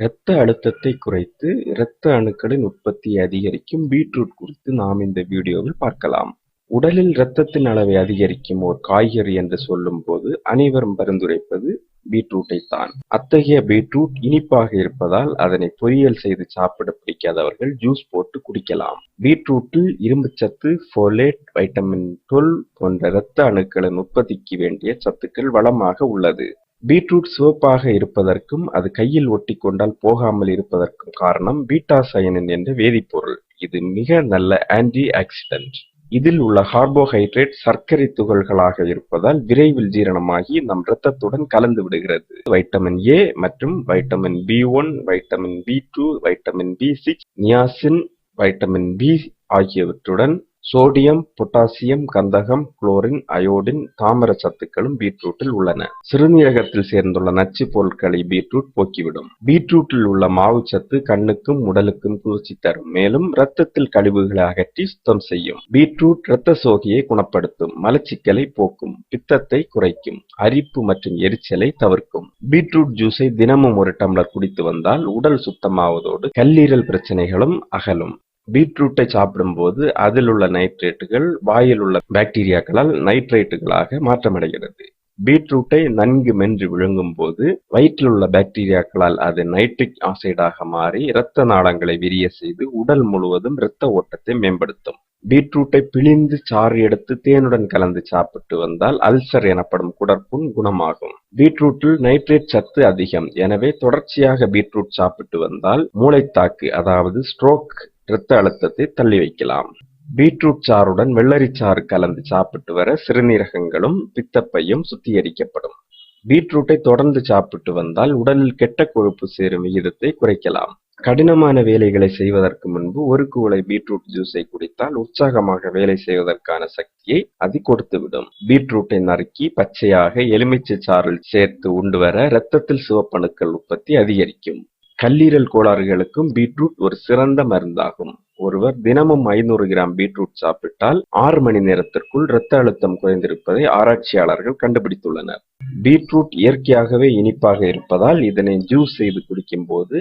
இரத்த அழுத்தத்தை குறைத்து இரத்த அணுக்களின் உற்பத்தியை அதிகரிக்கும் பீட்ரூட் குறித்து நாம் இந்த வீடியோவில் பார்க்கலாம். உடலில் இரத்தத்தின் அளவை அதிகரிக்கும் ஒரு காய்கறி என்று சொல்லும்போது அனைவரும் பரிந்துரைப்பது பீட்ரூட்டை தான் அத்தகைய பீட்ரூட் இனிப்பாக இருப்பதால் அதனை பொரியல் செய்து சாப்பிட பிடிக்காதவர்கள் ஜூஸ் போட்டு குடிக்கலாம். பீட்ரூட்டில் இரும்புச்சத்து ஃபோலேட் வைட்டமின் டுவெல் போன்ற இரத்த அணுக்களின் உற்பத்திக்கு வேண்டிய சத்துக்கள் வளமாக உள்ளது. பீட்ரூட் சிவப்பாக இருப்பதற்கும் அது கையில் ஒட்டி கொண்டால் போகாமல் இருப்பதற்கும் காரணம் பீட்டா சயனின் என்ற வேதிப்பொருள். இது மிக நல்ல ஆன்டி ஆக்சிடென்ட் இதில் உள்ள கார்போஹைட்ரேட் சர்க்கரை துகள்களாக இருப்பதால் விரைவில் ஜீரணமாகி நம் இரத்தத்துடன் கலந்து விடுகிறது. வைட்டமின் ஏ மற்றும் vitamin B one vitamin B two vitamin B six niacin vitamin B ஆகியவற்றுடன் சோடியம் பொட்டாசியம் கந்தகம் குளோரின் அயோடின் தாமிர சத்துக்களும் பீட்ரூட்டில் உள்ளன. சிறுநீரகத்தில் சேர்ந்துள்ள நச்சு பொருட்களை பீட்ரூட் போக்கிவிடும். பீட்ரூட்டில் உள்ள மாவுச்சத்து கண்ணுக்கும் உடலுக்கும் குளிர்ச்சி தரும். மேலும் இரத்தத்தில் கழிவுகளை அகற்றி சுத்தம் செய்யும். பீட்ரூட் இரத்த சோகையை குணப்படுத்தும். மலச்சிக்கலை போக்கும். பித்தத்தை குறைக்கும். அரிப்பு மற்றும் எரிச்சலை தவிர்க்கும். பீட்ரூட் ஜூஸை தினமும் ஒரு டம்ளர் குடித்து வந்தால் உடல் சுத்தமாவதோடு கல்லீரல் பிரச்சனைகளும் அகலும். பீட்ரூட்டை சாப்பிடும்போது அதில் உள்ள நைட்ரேட்டுகள் வாயில் உள்ள பாக்டீரியாக்களால் நைட்ரேட்டுகளாக மாற்றமடைகிறது. பீட்ரூட்டை நன்கு மென்று விழுங்கும் போது வயிற்றில் உள்ள பாக்டீரியாக்களால் அது நைட்ரிக் ஆசைடாக மாறி இரத்த நாளங்களை விரிய செய்து உடல் முழுவதும் இரத்த ஓட்டத்தை மேம்படுத்தும். பீட்ரூட்டை பிழிந்து சாறு எடுத்து தேனுடன் கலந்து சாப்பிட்டு வந்தால் அல்சர் எனப்படும் குடற்புண் குணமாகும். பீட்ரூட்டில் நைட்ரேட் சத்து அதிகம். எனவே தொடர்ச்சியாக பீட்ரூட் சாப்பிட்டு வந்தால் மூளைத்தாக்கு அதாவது ஸ்ட்ரோக் இரத்த அழுத்தத்தை தள்ளி வைக்கலாம். பீட்ரூட் சாறுடன் வெள்ளரிச்சாறு கலந்து சாப்பிட்டு வர சிறுநீரகங்களும் பித்தப்பையும் சுத்திகரிக்கப்படும். பீட்ரூட்டை தொடர்ந்து சாப்பிட்டு வந்தால் உடலில் கெட்ட கொழுப்பு சேரும் விகிதத்தை குறைக்கலாம். கடினமான வேலைகளை செய்வதற்கு முன்பு ஒரு குவளை பீட்ரூட் ஜூஸை குடித்தால் உற்சாகமாக வேலை செய்வதற்கான சக்தியை அது கொடுத்துவிடும் பீட்ரூட்டை நறுக்கி பச்சையாக எலுமிச்சை சாறில் சேர்த்து உண்டு வர இரத்தத்தில் சிவப்பணுக்கள் உற்பத்தி அதிகரிக்கும். கல்லீரல் கோளாறுகளுக்கும் பீட்ரூட் ஒரு சிறந்த மருந்தாகும். ஒருவர் தினமும் ஐநூறு கிராம் பீட்ரூட் சாப்பிட்டால் ஆறு மணி நேரத்திற்குள் இரத்த அழுத்தம் குறைந்திருப்பதை ஆராய்ச்சியாளர்கள் கண்டுபிடித்துள்ளனர். பீட்ரூட் இயற்கையாகவே இனிப்பாக இருப்பதால் இதனை ஜூஸ் செய்து குடிக்கும் போது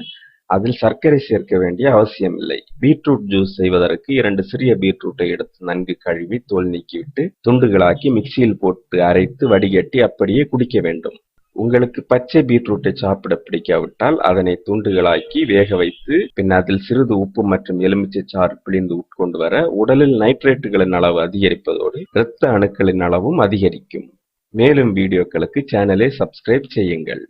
அதில் சர்க்கரை சேர்க்க வேண்டிய அவசியமில்லை பீட்ரூட் ஜூஸ் செய்வதற்கு இரண்டு சிறிய பீட்ரூட்டை எடுத்து நன்கு கழுவி தோல் நீக்கிவிட்டு துண்டுகளாக்கி மிக்சியில் போட்டு அரைத்து வடிகட்டி அப்படியே குடிக்க வேண்டும். உங்களுக்கு பச்சை பீட்ரூட்டை சாப்பிட பிடிக்காவிட்டால் அதனை துண்டுகளாக்கி வேக வைத்து பின் அதில் சிறிது உப்பு மற்றும் எலுமிச்சை சாறு பிழிந்து உட்கொண்டு வர உடலில் நைட்ரேட்டுகளின் அளவு அதிகரிப்பதோடு இரத்த அணுக்களின் அளவும் அதிகரிக்கும். மேலும் வீடியோக்களுக்கு சேனலை சப்ஸ்கிரைப் செய்யுங்கள்.